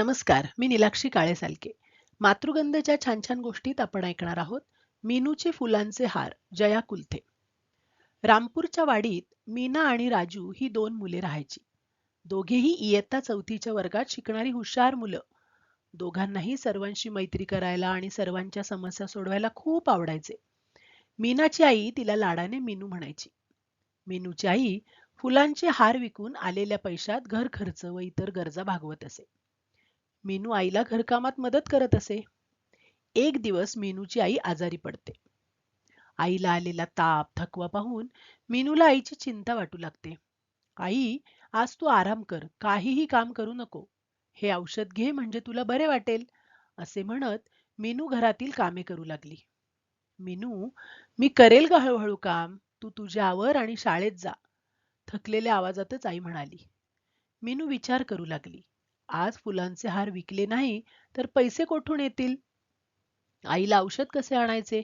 नमस्कार मी निलाक्षी काळे सालके मातृगंधच्या छान छान गोष्टीत आपण ऐकणार आहोत मीनूचे फुलांचे हार जया कुलथे. रामपूरच्या वाडीत मीना आणि राजू ही दोन मुले राहायची. दोघेही इयत्ता चौथीच्या वर्गात शिकणारी हुशार मुलं. दोघांनाही सर्वांशी मैत्री करायला आणि सर्वांच्या समस्या सोडवायला खूप आवडायचे. मीनाची आई तिला लाडाने मीनू म्हणायची. मीनूची आई फुलांचे हार विकून आलेल्या पैशात घर खर्च व इतर गरजा भागवत असे. मीनू आईला घरकामात मदत करत असे. एक दिवस मीनूची आई आजारी पडते. आईला आलेला ताप थकवा पाहून मीनूला आईची चिंता वाटू लागते. आई आज तू आराम कर काहीही काम करू नको. हे औषध घे म्हणजे तुला बरे वाटेल असे म्हणत मीनू घरातील कामे करू लागली. मीनू मी करेल ग हळूहळू काम तू तुझ्या आवर आणि शाळेत जा थकलेल्या आवाजातच आई म्हणाली. मीनू विचार करू लागली. आज फुलांचे हार विकले नाही तर पैसे कोठून येतील? आईला औषध कसे आणायचे?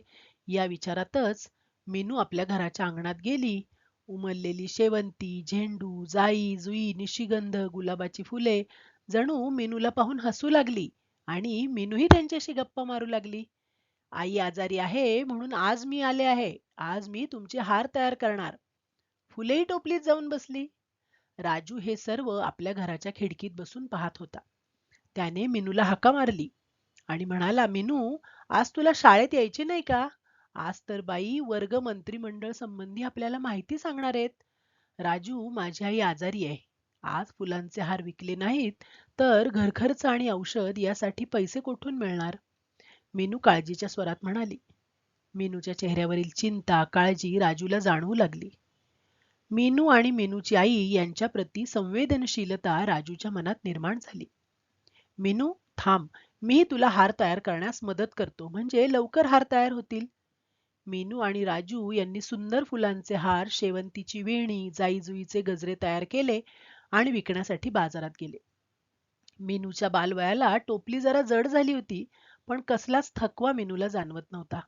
या विचारातच मेनू आपल्या घराच्या अंगणात गेली. उमललेली शेवंती झेंडू जाई जुई निशिगंध गुलाबाची फुले जणू मेनूला पाहून हसू लागली आणि मेनूही त्यांच्याशी गप्पा मारू लागली. आई आजारी आहे म्हणून आज मी आले आहे. आज मी तुमचे हार तयार करणार. फुलेही टोपलीत जाऊन बसली. राजू हे सर्व आपल्या घराच्या खिडकीत बसून पाहत होता. त्याने मिनूला हाका मारली आणि म्हणाला मिनू आज तुला शाळेत यायचे नाही का? आज तर बाई वर्ग मंत्रिमंडळ संबंधी आपल्याला माहिती सांगणार आहेत. राजू माझी आई आजारी आहे. आज फुलांचे हार विकले नाहीत तर घरखर्च आणि औषध यासाठी पैसे कोठून मिळणार? मेनू काळजीच्या स्वरात म्हणाली. मेनूच्या चेहऱ्यावरील चिंता काळजी राजूला जाणवू लागली. मीनू आणि मीनूची आई यांच्याप्रती संवेदनशीलता राजूच्या मनात निर्माण झाली. मीनू थांब. मी तुला हार तयार करण्यास मदत करतो. म्हणजे लवकर हार तयार होतील. मीनू आणि राजू यांनी सुंदर फुलांचे हार शेवंतीची वेणी जाईजुईचे गजरे तयार केले आणि विकण्यासाठी बाजारात गेले. मीनूच्या बालवयाला टोपली जरा जड झाली होती पण कसलाच थकवा मीनूला जाणवत नव्हता.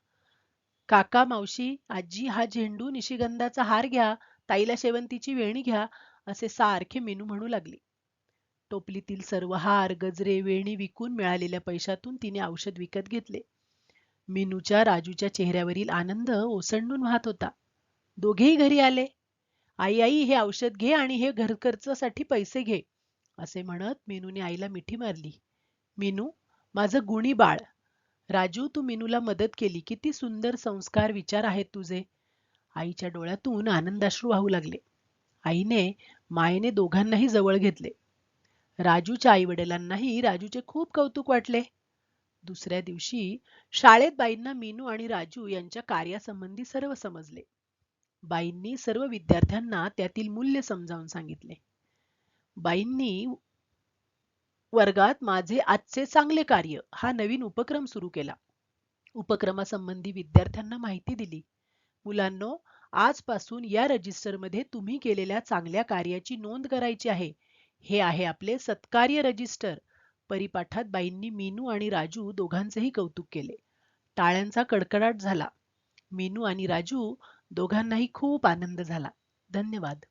काका मावशी आजी हा झेंडू निशिगंधाचा हार घ्या. ताईला शेवंतीची वेणी घ्या असे सारखे मेनू म्हणू लागली. टोपलीतील सर्व हार गजरे वेणी विकून मिळालेल्या पैशातून तिने औषध विकत घेतले. मेनूच्या राजूच्या चेहऱ्यावरील आनंद ओसंडून वाहत होता. दोघेही घरी आले. आई आई हे औषध घे आणि हे घर खर्चासाठी पैसे घे असे म्हणत मेनूने आईला मिठी मारली. मीनू माझं गुणी बाळ. राजू तू मेनूला मदत केली. किती सुंदर संस्कार विचार आहेत तुझे. आईच्या डोळ्यातून आनंदाश्रू वाहू लागले. आईने मायेने दोघांनाही जवळ घेतले. राजूच्या आई वडिलांनाही राजूचे खूप कौतुक वाटले. दुसऱ्या दिवशी शाळेत बाईंना मीनू आणि राजू यांच्या कार्यासंबंधी सर्व समजले. बाईंनी सर्व विद्यार्थ्यांना त्यातील मूल्य समजावून सांगितले. बाईंनी वर्गात माझे आजचे चांगले कार्य हा नवीन उपक्रम सुरू केला. उपक्रमासंबंधी विद्यार्थ्यांना माहिती दिली. मुलांनो आजपासून या रजिस्टरमध्ये तुम्ही केलेल्या चांगल्या कार्याची नोंद करायची आहे. हे आहे आपले सत्कार्य रजिस्टर. परिपाठात बाईंनी मीनू आणि राजू दोघांचेही कौतुक केले. टाळ्यांचा कडकडाट झाला. मीनू आणि राजू दोघांनाही खूप आनंद झाला. धन्यवाद.